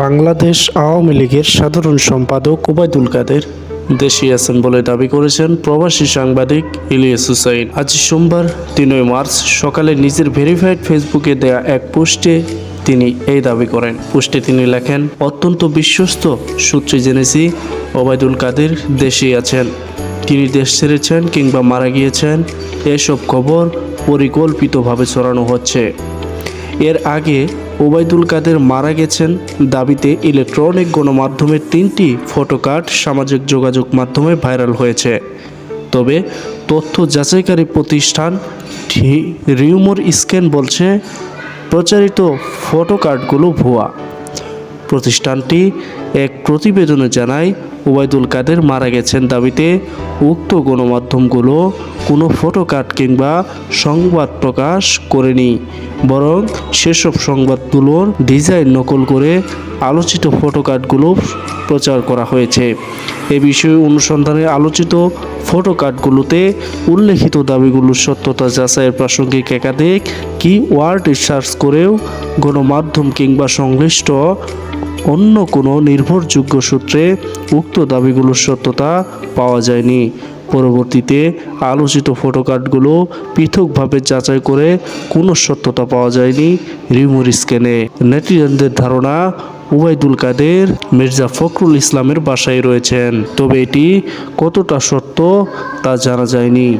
বাংলাদেশ আওয়ামী লীগের সাধারণ সম্পাদক ওবায়দুল কাদের দেশে আছেন বলে দাবি করেছেন প্রবাসী সাংবাদিক ইলিয়াস হুসাইন। আজ সোমবার তিনই মার্চ সকালে নিজের ভেরিফাইড ফেসবুকে দেয়া এক পোস্টে তিনি এই দাবি করেন। পোস্টে তিনি লেখেন, অত্যন্ত বিশ্বস্ত সূত্রে জেনেছি ওবায়দুল কাদের দেশে আছেন। তিনি দেশ ছেড়েছেন কিংবা মারা গিয়েছেন, এসব খবর পরিকল্পিতভাবে ছড়ানো হচ্ছে। এর আগে ওবায়দুল কাদের মারা গেছেন দাবিতে ইলেকট্রনিক গণমাধ্যমের তিনটি ফটোকার্ড সামাজিক যোগাযোগ মাধ্যমে ভাইরাল হয়েছে। তবে তথ্য যাচাইকারী প্রতিষ্ঠান রিউমোর স্ক্যান বলছে, প্রচারিত ফটোকার্ডগুলো ভুয়া। প্রতিষ্ঠানটি এক প্রতিবেদনে জানায়, ওবায়দুল কাদের মারা গেছেন দাবিতে উক্ত গণমাধ্যমগুলো কোনো ফটোকার্ড কিংবা সংবাদ প্রকাশ করেনি। বরং সেসব সংবাদগুলোর ডিজাইন নকল করে আলোচিত ফটোকার্ডগুলো প্রচার করা হয়েছে। এ বিষয়ে অনুসন্ধানে আলোচিত ফটোকার্ডগুলোতে উল্লেখিত দাবিগুলোর সত্যতা যাচাইয়ের প্রাসঙ্গিক একাধিক কি ওয়ার্ড সার্চ করেও গণমাধ্যম কিংবা সংশ্লিষ্ট অন্য কোনো নির্ভরযোগ্য সূত্রে উক্ত দাবিগুলোর সত্যতা পাওয়া যায়নি। পরবর্তীতে আলোচিত ফটোকার্ডগুলো পৃথকভাবে যাচাই করে কোনো সত্যতা পাওয়া যায়নি রিমোর স্ক্যানে। নেটিজেনদের ধারণা উবায়দুল কাদের, মির্জা ফখরুল ইসলামের বাসায় রয়েছেন। তবে এটি কতটা সত্য তা জানা যায়নি।